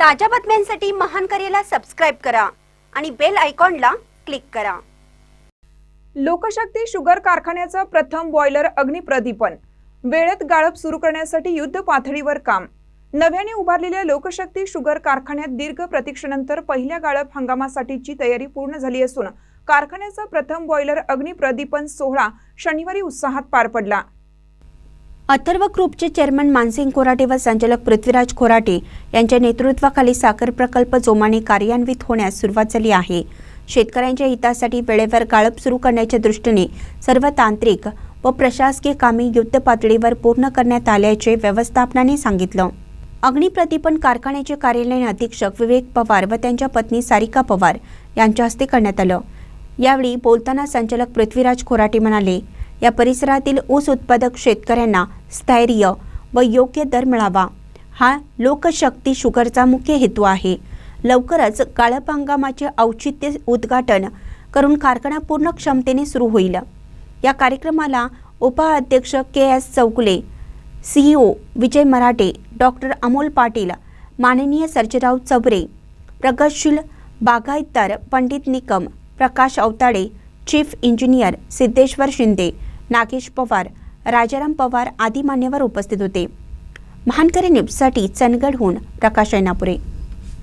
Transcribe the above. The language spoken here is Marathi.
ताज्या बातम्यांसाठी महान करेला सबस्क्राईब करा आणि बेल आयकॉनला क्लिक करा. लोकशक्ती शुगर कारखान्याचं प्रथम बॉयलर अग्निप्रदीपन वेळेत गाळप सुरू करण्यासाठी युद्ध पातळीवर काम. नव्याने उभारलेल्या लोकशक्ती शुगर कारखान्यात दीर्घ प्रतीक्षेनंतर पहिल्या गाळप हंगामासाठीची तयारी पूर्ण झाली असून कारखान्याचा प्रथम बॉयलर अग्निप्रदीपन सोहळा शनिवारी उत्साहात पार पडला. अथर्व ग्रुपचे चेअरमन मानसिंग खोराटे व संचालक पृथ्वीराज खोराटे यांच्या नेतृत्वाखाली साखर प्रकल्प जोमाने कार्यान्वित होण्यास सुरुवात झाली आहे. शेतकऱ्यांच्या हितासाठी वेळेवर गाळप सुरू करण्याच्या दृष्टीने सर्व तांत्रिक व प्रशासकीय कामे युद्ध पातळीवर पूर्ण करण्यात आल्याचे व्यवस्थापनाने सांगितलं. अग्निप्रतिपण कारखान्याचे कार्यालयीन अधीक्षक विवेक पवार व त्यांच्या पत्नी सारिका पवार यांच्या हस्ते करण्यात आलं. यावेळी बोलताना संचालक पृथ्वीराज खोराटे म्हणाले या परिसरातील ऊस उत्पादक शेतकऱ्यांना स्थैर्य व योग्य दर मिळावा. हा लोकशक्ती शुगरचा मुख्य हेतू आहे. लवकरच काळप हंगामाचे औचित्य उद्घाटन करून कारखाना पूर्ण क्षमतेने सुरू होईल. या कार्यक्रमाला उपाध्यक्ष K S Chaukule CEO Vijay Marathe doctor Amol Patil माननीय सर्जेराव चौबरे प्रगतशील बागायतदार पंडित निकम प्रकाश अवताडे चीफ इंजिनियर सिद्धेश्वर शिंदे नागेश पवार राजाराम पवार आदी मान्यवर उपस्थित होते. महानकरी न्यूजसाठी चंदगडहून प्रकाश ऐनापुरे